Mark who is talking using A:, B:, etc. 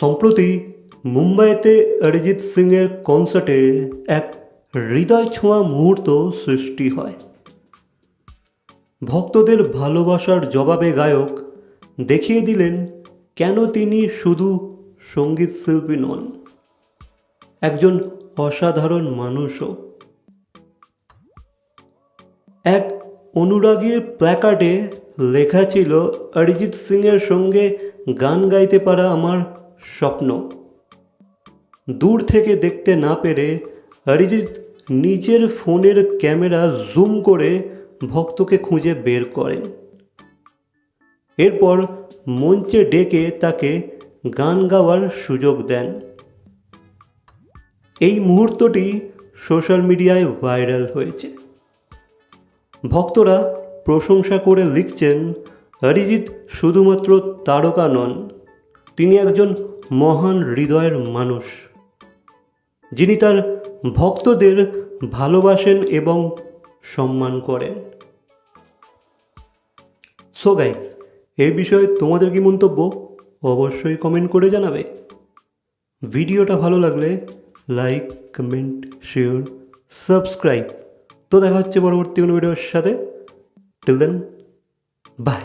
A: সম্প্রতি মুম্বাইতে অরিজিৎ সিংয়ের কনসার্টে এক হৃদয় ছোঁয়া মুহূর্ত সৃষ্টি হয়। ভক্তদের ভালোবাসার জবাবে গায়ক দেখিয়ে দিলেন, কেন তিনি শুধু সংগীত শিল্পী নন, একজন অসাধারণ মানুষও। এক অনুরাগীর প্ল্যাকার্ডে লেখা ছিল, অরিজিৎ সিংয়ের সঙ্গে গান গাইতে পারা আমার স্বপ্ন। দূর থেকে দেখতে না পেরে অরিজিৎ নিজের ফোনের ক্যামেরা জুম করে ভক্তকে খুঁজে বের করেন। এরপর মঞ্চে ডেকে তাকে গান গাওয়ার সুযোগ দেন। এই মুহূর্তটি সোশ্যাল মিডিয়ায় ভাইরাল হয়েছে। ভক্তরা প্রশংসা করে লিখছেন, অরিজিৎ শুধুমাত্র তারকা নন। তিনি একজন মহান হৃদয়ের মানুষ, যিনি তার ভক্তদের ভালোবাসেন এবং সম্মান করেন। সো গাইস এই বিষয়ে তোমাদের কি মন্তব্য অবশ্যই কমেন্ট করে জানাবে। ভিডিওটা ভালো লাগলে লাইক কমেন্ট শেয়ার সাবস্ক্রাইব তো দেখা হচ্ছে পরবর্তী কোনো ভিডিওর সাথে। Till then by